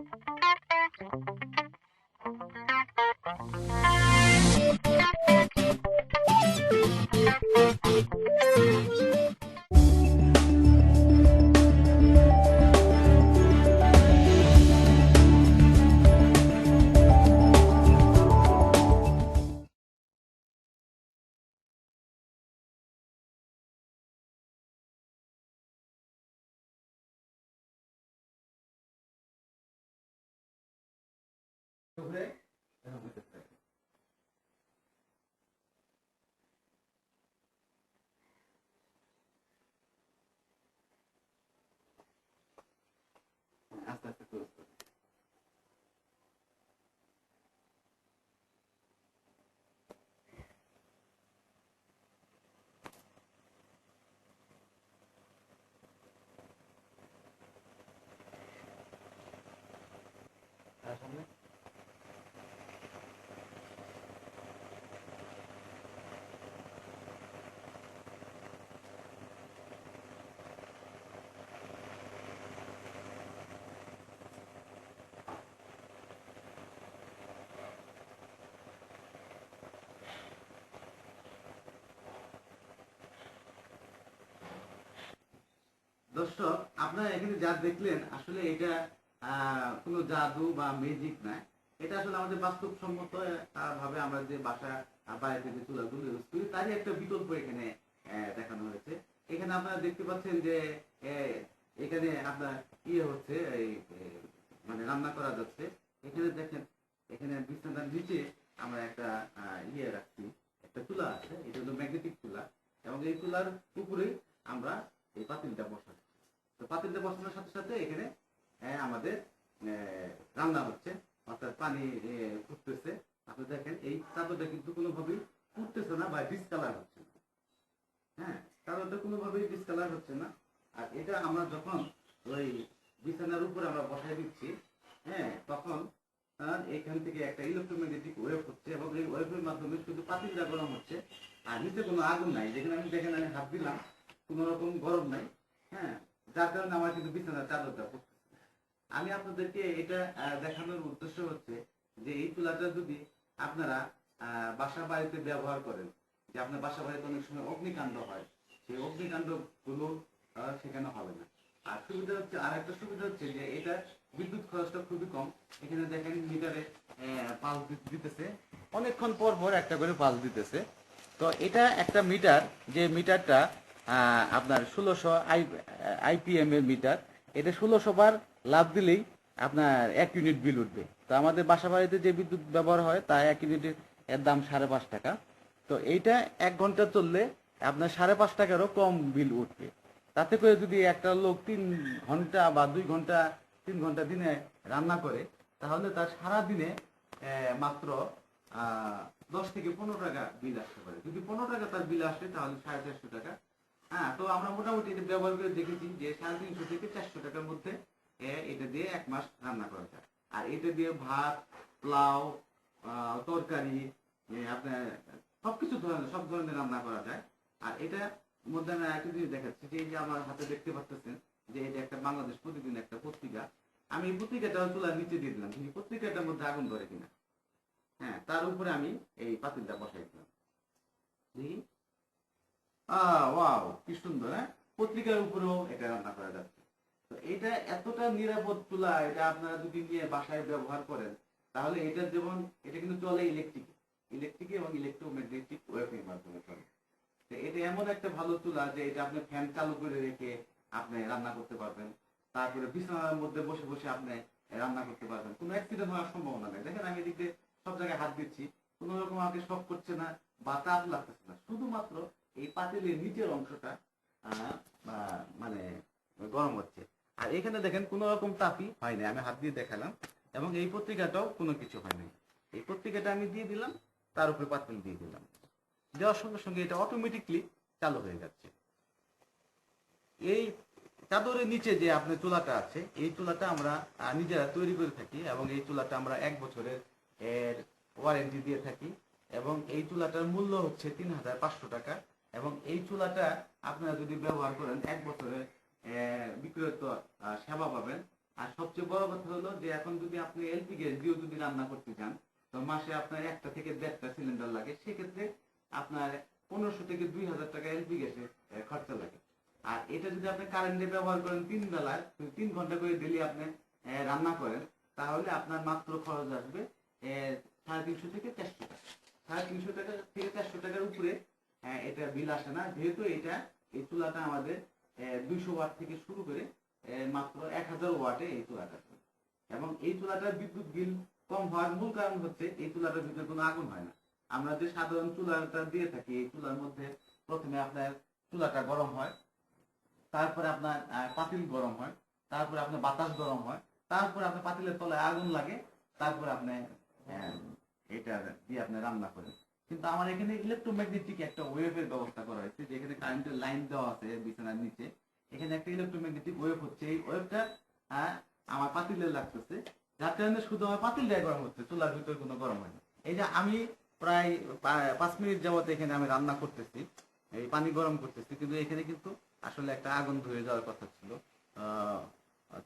ঘুরে এরকম হতে দর্শক আপনারা এখানে যা দেখলেন, আসলে এটা কোনো জাদু বা ম্যাজিক না। এটা আসলে আমাদের বাস্তবসম্মত ভাবে আমরা যে বাসা বাইরে থেকে তুলাগুলো ইউজ করি, তারই একটা বিকল্প এখানে দেখানো হয়েছে। এখানে আপনারা দেখতে পাচ্ছেন যে এখানে আপনার ইয়ে হচ্ছে মানে রান্না করা যাচ্ছে। এখানে দেখেন, এখানে বিছানার নিচে আমরা একটা ইয়ে রাখছি, একটা তুলা আছে, এটা হলো ম্যাগনেটিক তুলা। এবং এই তুলার উপরে আমরা এই পাতিলটা বসাচ্ছি। তো পাতিলটা বসানোর সাথে সাথে এখানে আমাদের রান্না হচ্ছে। অর্থাৎ পানি ফুটতেছে। আপনি দেখেন, এই চাদরটা কিন্তু কোনোভাবেই ফুটতেছে না বা ডিসকালার হচ্ছে না। হ্যাঁ চাদরটা কোনোভাবেই ডিসকালার হচ্ছে না। আর এটা আমরা যখন ওই বিছানার উপরে আমরা বসাই দিচ্ছি হ্যাঁ তখন এখান থেকে একটা ইলেকট্রোম্যাগনেটিক ওয়েভ হচ্ছে এবং এই ওয়েভের মাধ্যমে শুধু পাতিলটা গরম হচ্ছে, আর নিচে কোনো আগুন নাই। যেখানে আমি দেখেন আমি হাত দিলাম, কোনো রকম গরম নাই। হ্যাঁ যার কারণে আমার কিন্তু বিছানার পড়তেছে। না। আমি আপনাদেরকে এটা দেখানোর উদ্দেশ্য হচ্ছে যে এই তুলাটা যদি আপনারা বাসা বাড়িতে ব্যবহার করেন, যে আপনার বাসা বাড়িতে অনেক সময় অগ্নিকাণ্ড হয়, সেই অগ্নিকাণ্ডগুলো সেখানে হবে না। আর সুবিধা হচ্ছে আর একটা সুবিধা হচ্ছে যে এটা বিদ্যুৎ খরচটা খুবই কম। এখানে দেখেন মিটারে পালস দিতেছে। অনেকক্ষণ পর পর একটা করে পালস দিতেছে। তো এটা একটা মিটার, যে মিটারটা আপনার ষোলোশো আই, আইপিএম এর মিটার। এটা ষোলোশো বার লাভ দিলেই আপনার এক ইউনিট বিল উঠবে। তো আমাদের বাসা বাড়িতে যে বিদ্যুৎ ব্যবহার হয়, তা এক ইউনিটের এর দাম সাড়ে পাঁচ টাকা। তো এইটা এক ঘণ্টা চললে আপনার সাড়ে পাঁচ টাকারও কম বিল উঠবে। তাতে করে যদি একটা লোক তিন ঘণ্টা বা দুই ঘণ্টা, তিন ঘণ্টা দিনে রান্না করে, তাহলে তার সারা দিনে মাত্র দশ থেকে পনেরো টাকা বিল আসতে পারে। যদি পনেরো টাকা তার বিল আসে, তাহলে সাড়ে চারশো টাকা হ্যাঁ তো আমরা এটা মধ্যে এটা দিয়ে এক যে আমার হাতে দেখতে পাচ্ছেন যে এটা একটা বাংলাদেশ প্রতিদিন একটা পত্রিকা। আমি পত্রিকাটা চুলার নিচে দিয়ে দিলাম পত্রিকাটার মধ্যে আগুন ধরে কিনা। হ্যাঁ তার উপরে আমি এই পাতিলটা বসাই দিলাম। ওয়াও, কি সুন্দর হ্যাঁ? পত্রিকার উপরেও এটা রান্না করা যাচ্ছে। তো এটা এতটা নিরাপদ এটা আপনারা যদি নিয়ে বাসায় ব্যবহার করেন, তাহলে যেমন, এটা কিন্তু চলে ইলেকট্রিক ইলেকট্রিক এবং ইলেকট্রোম্যাগনেটিক ওয়েভের মাধ্যমে চলে। এটা এমন একটা ভালো যে এটা আপনি ফ্যান চালু করে রেখে আপনি রান্না করতে পারবেন। তারপরে বিছানার মধ্যে বসে বসে আপনি রান্না করতে পারবেন। কোনো অ্যাক্সিডেন্ট হওয়ার সম্ভাবনা নেই। দেখেন আমি এদিকে সব জায়গায় হাত দিচ্ছি। কোনো রকম আমাকে শখ করছে না বা তাপ লাগতেছে না। শুধুমাত্র এই পাতিলের নিচের অংশটা মানে গরম হচ্ছে। আর এখানে দেখেন কোনো রকম তাপই হয়নি আমি হাত দিয়ে দেখালাম, এবং এই পত্রিকাটাও কোনো কিছু হয়নি এই পত্রিকাটা আমি দিয়ে দিলাম, তার উপরে পাতিল দিয়ে দিলাম। দেওয়ার সঙ্গে সঙ্গে এটা অটোমেটিকলি চালু হয়ে যাচ্ছে। এই চাদরের নিচে যে আপনার চুলাটা আছে, এই চুলাটা আমরা নিজেরা তৈরি করে থাকি, এবং এই চুলাটা আমরা এক বছরের এর ওয়ারেন্টি দিয়ে থাকি, এবং এই চুলাটার মূল্য হচ্ছে তিন হাজার পাঁচশো টাকা। এবং এই চুলাটা আপনারা যদি ব্যবহার করেন, এক বছরে বিক্রয়িত সেবা পাবেন। আর সবচেয়ে বড় কথা হলো যে, এখন যদি আপনি এলপি গ্যাস দিয়েও যদি রান্না করতে চান, তো মাসে আপনার একটা থেকে দেড়টা সিলিন্ডার লাগে। সেক্ষেত্রে আপনার পনেরোশো থেকে দুই হাজার টাকা এলপি গ্যাসের খরচা লাগে। আর এটা যদি আপনি কারেন্টে ব্যবহার করেন তিন বেলায় তিন ঘণ্টা করে ডেলি আপনি রান্না করেন, তাহলে আপনার মাত্র খরচ আসবে সাড়ে তিনশো থেকে চারশো টাকা। সাড়ে তিনশো টাকা থেকে চারশো টাকার উপরে এটা বিল আসে না। যেহেতু এটা এই চুলাটা আমাদের দুইশো ওয়াট থেকে শুরু করে মাত্র এক হাজার ওয়াটে এই চুলাটা চলে। এবং এই চুলাটার বিদ্যুৎ বিল কম হওয়ার মূল কারণ হচ্ছে এই চুলাটার ভিতরে কোনো আগুন হয় না। আমরা যে সাধারণ চুলাটা দিয়ে থাকি, এই চুলার মধ্যে প্রথমে আপনার চুলাটা গরম হয়, তারপরে আপনার পাতিল গরম হয়, তারপরে আপনার বাতাস গরম হয়, তারপরে আপনার পাতিলের তলায় আগুন লাগে, তারপরে আপনি এটা দিয়ে আপনি রান্না করেন। কিন্তু আমার এখানে ইলেকট্রোম্যাগনেটিক একটা ওয়েভের ব্যবস্থা করা হয়েছে যেখানে কারেন্টের লাইন দেওয়া আছে বিছানার নিচে। এখানে একটা ইলেকট্রোম্যাগনেটিক ওয়েভ হচ্ছে, এই ওয়েভটা আমার পাতিলে লাগতেছে। যার কারণে শুধু আমার পাতিলটাই গরম হচ্ছে, চুলার ভিতরে কোনো গরম হয় না। এই যে আমি প্রায় পাঁচ মিনিট যাবত এখানে আমি রান্না করতেছি, এই পানি গরম করতেছি, কিন্তু এখানে কিন্তু আসলে একটা আগুন ধরে যাওয়ার কথা ছিল।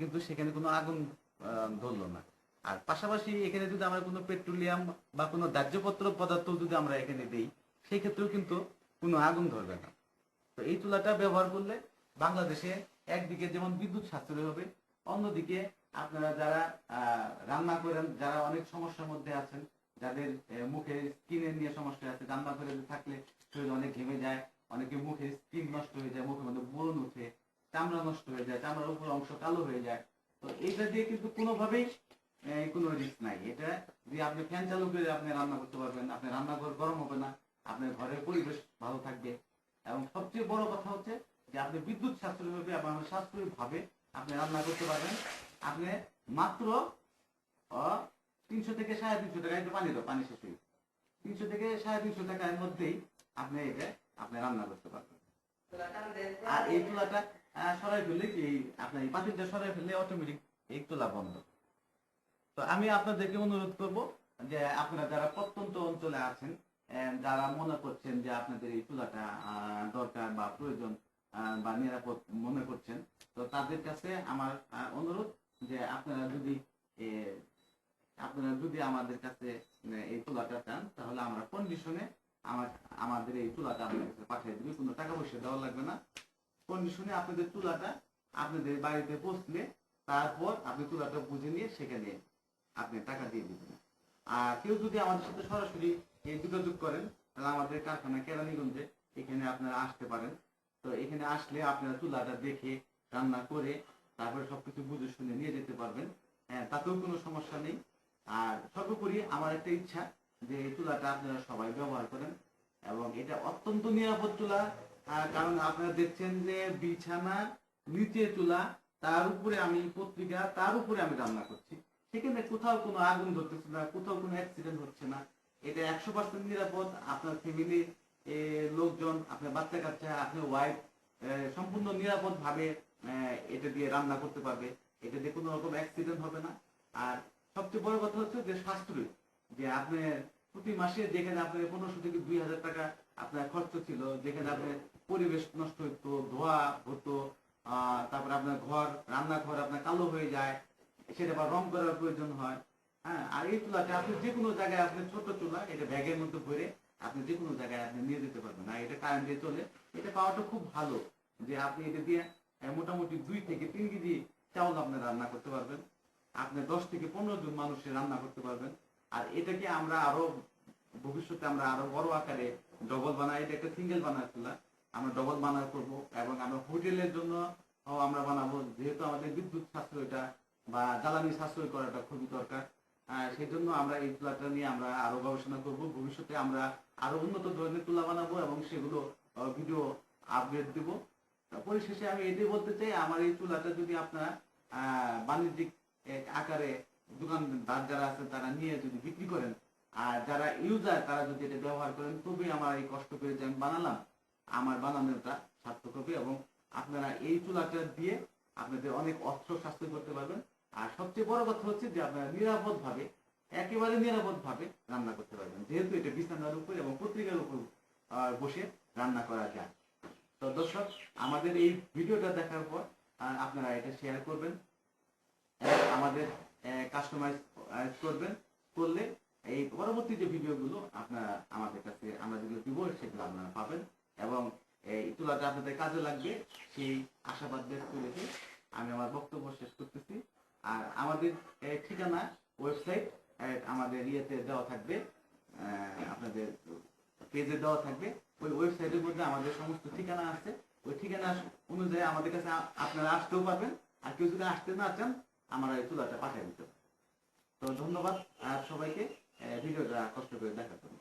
কিন্তু সেখানে কোনো আগুন ধরলো না। আর পাশাপাশি এখানে যদি আমরা কোনো পেট্রোলিয়াম বা কোনো দাহ্যপত্র পদার্থ যদি আমরা এখানে দিই, সেই ক্ষেত্রেও কিন্তু কোনো আগুন ধরবে না। তো এই চুলাটা ব্যবহার করলে বাংলাদেশে একদিকে যেমন বিদ্যুৎ সাশ্রয় হবে, অন্যদিকে আপনারা যারা রান্না করেন, যারা অনেক সমস্যার মধ্যে আছেন, যাদের মুখে স্কিনের নিয়ে সমস্যা আছে, রান্না করে থাকলে শরীর অনেক ঘেমে যায়, অনেকে মুখে স্কিন নষ্ট হয়ে যায়, মুখের মধ্যে ব্রণ উঠে চামড়া নষ্ট হয়ে যায়, চামড়ার উপর অংশ কালো হয়ে যায়। তো এইটা দিয়ে কিন্তু কোনোভাবেই কোনো রিস্ক নাই। এটা দিয়ে আপনি ফ্যান চালু করে আপনি রান্না করতে পারবেন আপনি রান্নাঘর গরম হবে না আপনার ঘরের পরিবেশ ভালো থাকবে। এবং সবচেয়ে বড় কথা হচ্ছে যে আপনি বিদ্যুৎ সাশ্রয় হবে এবং সাশ্রয়ী ভাবে আপনি রান্না করতে পারবেন। আপনি মাত্র তিনশো থেকে সাড়ে তিনশো টাকা একটু পানি পানি শেষ হয়ে তিনশো থেকে সাড়ে তিনশো টাকার মধ্যেই আপনি এটা আপনি রান্না করতে পারবেন। আর এই আহ, সরাই ফেললে কি আপনার এই পাতিলটা সরাই ফেললে অটোমেটিক এই চুলা বন্ধ। তো আমি আপনাদেরকে অনুরোধ করব যে আপনারা যারা প্রত্যন্ত অঞ্চলে আছেন যারা মনে করছেন যে আপনাদের এই চুলাটা দরকার বা প্রয়োজন বা নিরাপদ মনে করছেন, তো তাদের কাছে আমার অনুরোধ যে আপনারা যদি আপনারা যদি আমাদের কাছে এই চুলাটা চান, তাহলে আমরা কন্ডিশনে আমার, আমাদের এই চুলাটা আপনাদের কাছে পাঠিয়ে দিবি। কোনো টাকা পয়সা দেওয়া লাগবে না। কন্ডিশনে আপনাদের চুলাটা আপনাদের বাড়িতে পৌঁছলে তারপর আপনি চুলাটা বুঝে নিয়ে সেখানে আপনি টাকা দিয়ে দিবেন। আর কেউ যদি আমাদের সাথে সরাসরি যোগাযোগ করেন, তাহলে আমাদের কারখানা কেরানীগঞ্জে এখানে আপনারা আসতে পারেন। তো এখানে আসলে আপনারা চুলাটা দেখে, রান্না করে, তারপরে সবকিছু বুঝে শুনে নিয়ে যেতে পারবেন। হ্যাঁ তাতেও কোনো সমস্যা নেই। আর সর্বোপরি আমার একটা ইচ্ছা যে এই চুলাটা আপনারা সবাই ব্যবহার করেন এবং এটা অত্যন্ত নিরাপদ চুলা। কারণ আপনারা দেখছেন যে বিছানা নিচে চুলা, তার উপরে আমি পত্রিকা, তার উপরে আমি রান্না করছি। সেখানে কোথাও কোনো আগুন ধরতেছে না কোথাও কোনো অ্যাক্সিডেন্ট হচ্ছে না এটা একশো পার্সেন্ট নিরাপদ। আপনার ফ্যামিলি লোকজন আপনার বাচ্চা কাচ্চা আপনার ওয়াইফ সম্পূর্ণ নিরাপদ ভাবে এটা দিয়ে রান্না করতে পারবে। এটা দিয়ে কোনো রকম অ্যাক্সিডেন্ট হবে না। আর সবচেয়ে বড় কথা হচ্ছে যে সাশ্রয়ী যে আপনি প্রতি মাসে যেখানে আপনার পনেরোশো থেকে দুই হাজার টাকা আপনার খরচ ছিল যেখানে আপনার পরিবেশ নষ্ট হতো ধোয়া হতো আহ, তারপরে আপনার ঘর রান্নাঘর আপনার কালো হয়ে যায় সেটা বা রং করার প্রয়োজন হয়। হ্যাঁ আর এই চুলাটা আপনি যে কোনো জায়গায় আপনি ছোট চুলা, এটা ব্যাগের মধ্যে ভরে আপনি যে কোনো জায়গায় আপনি নিয়ে যেতে পারবেন। আর এটা কারেন্ট দিয়ে চলে, এটা পাওয়াটা খুব ভালো যে আপনি এটা দিয়ে মোটামুটি দুই থেকে তিন কেজি চাউল আপনি রান্না করতে পারবেন। আপনি দশ থেকে পনেরো জন মানুষের রান্না করতে পারবেন। আর এটাকে আমরা আরও ভবিষ্যতে আমরা আরও বড় আকারে ডবল বানাই, এটা একটা সিঙ্গেল বানার চুলা। আমরা ডবল বানার করব এবং আমরা হোটেলের জন্য আমরা বানাবো। যেহেতু আমাদের বিদ্যুৎ সাশ্রয়টা বা জ্বালানি সাশ্রয় করাটা খুবই দরকার। সেই জন্য আমরা এই চুলাটা নিয়ে আমরা আরও গবেষণা করব। ভবিষ্যতে আমরা আরও উন্নত ধরনের তুলা বানাবো এবং সেগুলো ভিডিও আপডেট দেব। পরিশেষে আমি এটাই বলতে চাই, আমার এই চুলাটা যদি আপনারা বাণিজ্যিক আকারে দোকানদার যারা আছে তারা নিয়ে যদি বিক্রি করেন, আর যারা ইউজার তারা যদি এটা ব্যবহার করেন, খুবই আমার এই কষ্ট করে যে আমি বানালাম, আমার বানানোটা সার্থক হবে এবং আপনারা এই চুলাটা দিয়ে আপনাদের অনেক অস্ত্র সাশ্রয় করতে পারবেন। আর সবচেয়ে বড় কথা হচ্ছে যে আপনারা নিরাপদ ভাবে একেবারে নিরাপদ ভাবে রান্না করতে পারবেন। যেহেতু এটা বিছানার উপর এবং পত্রিকার উপর বসে রান্না করা যায়। তো দর্শক, আমাদের এই ভিডিওটা দেখার পর আপনারা এটা শেয়ার করবেন আমাদের কাস্টমাইজ করবেন, করলে এই পরবর্তী যে ভিডিওগুলো আপনারা আমাদের কাছে, আমরা যেগুলো দিব সেগুলো আপনারা পাবেন এবং এই তুলাটা আপনাদের কাজে লাগবে। সেই আশাবাদ ব্যক্ত রেখে আমি আমার বক্তব্য শেষ করতেছি। আর আমাদের ঠিকানা ওয়েবসাইট আমাদের ইয়েতে দেওয়া থাকবে আপনাদের পেজে দেওয়া থাকবে। ওই ওয়েবসাইটের মধ্যে আমাদের সমস্ত ঠিকানা আছে। ওই ঠিকানা অনুযায়ী আমাদের কাছে আপনারা আসতেও পারবেন। আর কেউ যদি আসতে না চান, আমরা এই চুলাটা পাঠিয়ে দিতে তো ধন্যবাদ, আর সবাইকে ভিডিওটা কষ্ট করে দেখার জন্য।